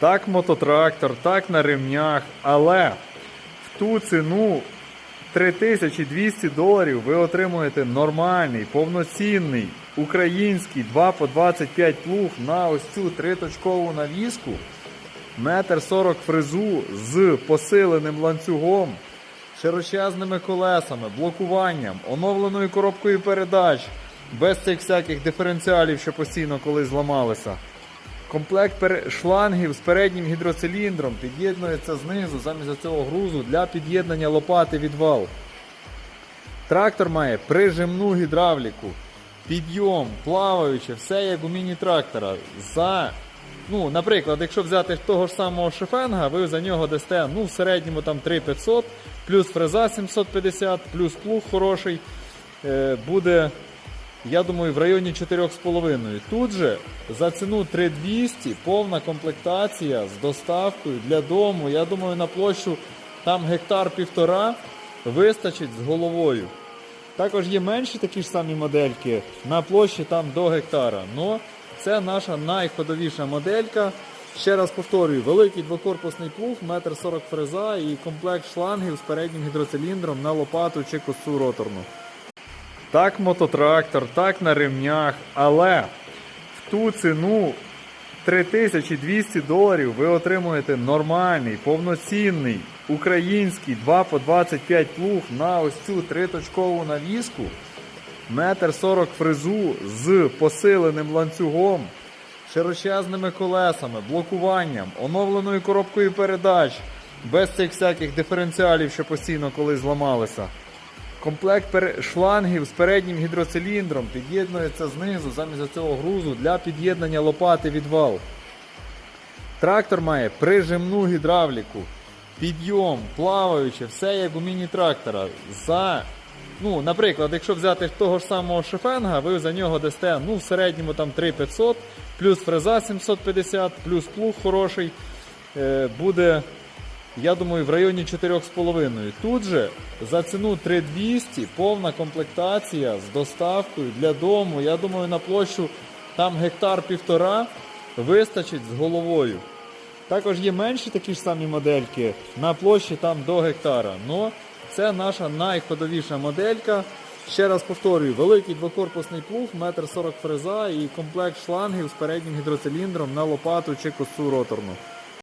Так мототрактор, так на ремнях, але в ту ціну 3200 доларів ви отримуєте нормальний, повноцінний український 2 по 25 плуг на ось цю триточкову навіску, метр 40 фрезу з посиленим ланцюгом, широчезними колесами, блокуванням, оновленою коробкою передач, без цих всяких диференціалів, що постійно колись зламалися. Комплект шлангів з переднім гідроциліндром під'єднується знизу замість цього грузу для під'єднання лопати від вал. Трактор має прижимну гідравліку, підйом, плаваюче, все як у міні-трактора. За, ну, наприклад, якщо взяти того ж самого шифенга, ви за нього дасте ну, в середньому там 3500, плюс фреза 750, плюс плуг хороший. Е, буде я думаю, в районі 4,5. Тут же за ціну 3200 повна комплектація з доставкою для дому. Я думаю, на площу там гектар півтора вистачить з головою. Також є менші такі ж самі модельки на площі там до гектара. Но це наша найходовіша моделька. Ще раз повторюю, великий двокорпусний плуг, 1,40 м фреза і комплект шлангів з переднім гідроциліндром на лопату чи косу роторну. Так мототрактор, так на ремнях, але в ту ціну 3200 доларів ви отримуєте нормальний, повноцінний український 2 по 25 плуг на ось цю триточкову навіску, метр 40 фрезу з посиленим ланцюгом, широчезними колесами, блокуванням, оновленою коробкою передач, без цих всяких диференціалів, що постійно колись зламалися. Комплект шлангів з переднім гідроциліндром під'єднується знизу замість цього грузу для під'єднання лопати від вал. Трактор має прижимну гідравліку, підйом, плаваюче, все як у міні-трактора. За, ну, наприклад, якщо взяти того ж самого шифенга, ви за нього дасте ну, в середньому там 3500, плюс фреза 750, плюс плуг хороший. Е, буде я думаю, в районі 4,5. Тут же за ціну 3200 повна комплектація з доставкою для дому. Я думаю, на площу там гектар півтора вистачить з головою. Також є менші такі ж самі модельки на площі там до гектара. Но це наша найходовіша моделька. Ще раз повторюю, великий двокорпусний плуг, 1,40 м фреза і комплект шлангів з переднім гідроциліндром на лопату чи косу роторну.